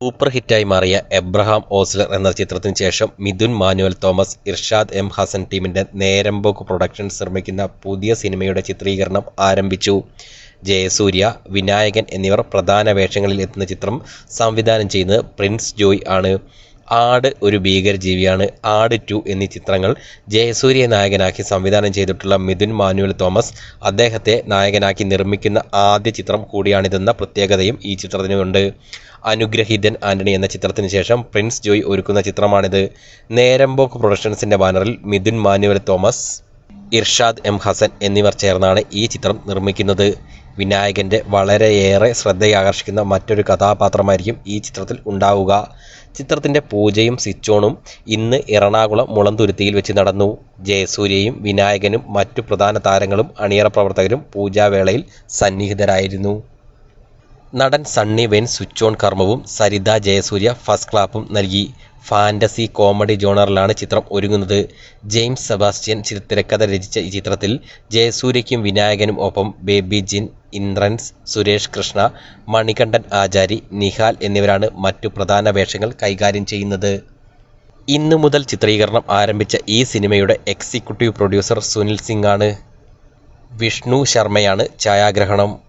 Super ഹിറ്റായി മാറിയ Abraham Ozler എന്ന ചിത്രത്തിന് ശേഷം മിഥുൻ മാനുവൽ തോമസ് ഇർഷാദ് എം ഹസൻ ടീമിന്റെ നേരമ്പോക്ക് പ്രൊഡക്ഷൻ നിർമ്മിക്കുന്ന പുതിയ സിനിമയുടെ ചിത്രീകരണം ആരംഭിച്ചു. ജയസൂര്യ വിനായകൻ എന്നിവർ പ്രധാന വേഷങ്ങളിൽ എത്തുന്ന ചിത്രം സംവിധാനം ചെയ്യുന്നത് പ്രിൻസ് ജോയ് ആണ്. ആട് ഒരു ഭീകരജീവിയാണ്. ആട് ടു എന്നീ ചിത്രങ്ങൾ ജയസൂര്യ നായകനാക്കി സംവിധാനം ചെയ്തിട്ടുള്ള മിഥുൻ മാനുവൽ തോമസ് അദ്ദേഹത്തെ നായകനാക്കി നിർമ്മിക്കുന്ന ആദ്യ ചിത്രം കൂടിയാണിതെന്ന പ്രത്യേകതയും ഈ ചിത്രത്തിനുണ്ട് അനുഗ്രഹീതൻ ആന്റണി എന്ന ചിത്രത്തിന് ശേഷം പ്രിൻസ് ജോയ് ഒരുക്കുന്ന ചിത്രമാണിത്. നേരമ്പോക്ക് പ്രൊഡക്ഷൻസിന്റെ ബാനറിൽ മിഥുൻ മാനുവൽ തോമസ് ഇർഷാദ് എം ഹസൻ എന്നിവർ ചേർന്നാണ് ഈ ചിത്രം നിർമ്മിക്കുന്നത്. വിനായകന്റെ വളരെയേറെ ശ്രദ്ധയാകർഷിക്കുന്ന മറ്റൊരു കഥാപാത്രമായിരിക്കും ഈ ചിത്രത്തിൽ ഉണ്ടാവുക. ചിത്രത്തിന്റെ പൂജയും സിച്ചോണും ഇന്ന് എറണാകുളം മുളന്തുരുത്തിയിൽ വെച്ച് നടന്നു. ജയസൂര്യയും വിനായകനും മറ്റു പ്രധാന താരങ്ങളും അണിയറ പ്രവർത്തകരും പൂജാവേളയിൽ സന്നിഹിതരായിരുന്നു. നടൻ സണ്ണി വെൻ സ്വിച്ച് ഓൺ കർമ്മവും സരിത ജയസൂര്യ ഫസ്റ്റ് ക്ലാപ്പും നൽകി. ഫാന്റസി കോമഡി ജോണറിലാണ് ചിത്രം ഒരുങ്ങുന്നത്. ജെയിംസ് സെബാസ്റ്റ്യൻ ചിത്ര തിരക്കഥ രചിച്ച ഈ ചിത്രത്തിൽ ജയസൂര്യയ്ക്കും വിനായകനും ഒപ്പം ബേബി ജിൻ ഇന്ദ്രൻസ് സുരേഷ് കൃഷ്ണ മണികണ്ഠൻ ആചാരി നിഹാൽ എന്നിവരാണ് മറ്റു പ്രധാന വേഷങ്ങൾ കൈകാര്യം ചെയ്യുന്നത്. ഇന്നു മുതൽ ചിത്രീകരണം ആരംഭിച്ച ഈ സിനിമയുടെ എക്സിക്യൂട്ടീവ് പ്രൊഡ്യൂസർ സുനിൽ സിംഗാണ്. വിഷ്ണു ശർമ്മയാണ് ഛായാഗ്രഹണം.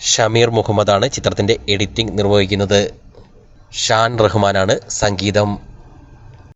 ഷമീർ മുഹമ്മദാണ് ചിത്രത്തിന്റെ എഡിറ്റിംഗ് നിർവഹിക്കുന്നത്. ഷാൻ റഹ്മാനാണ് സംഗീതം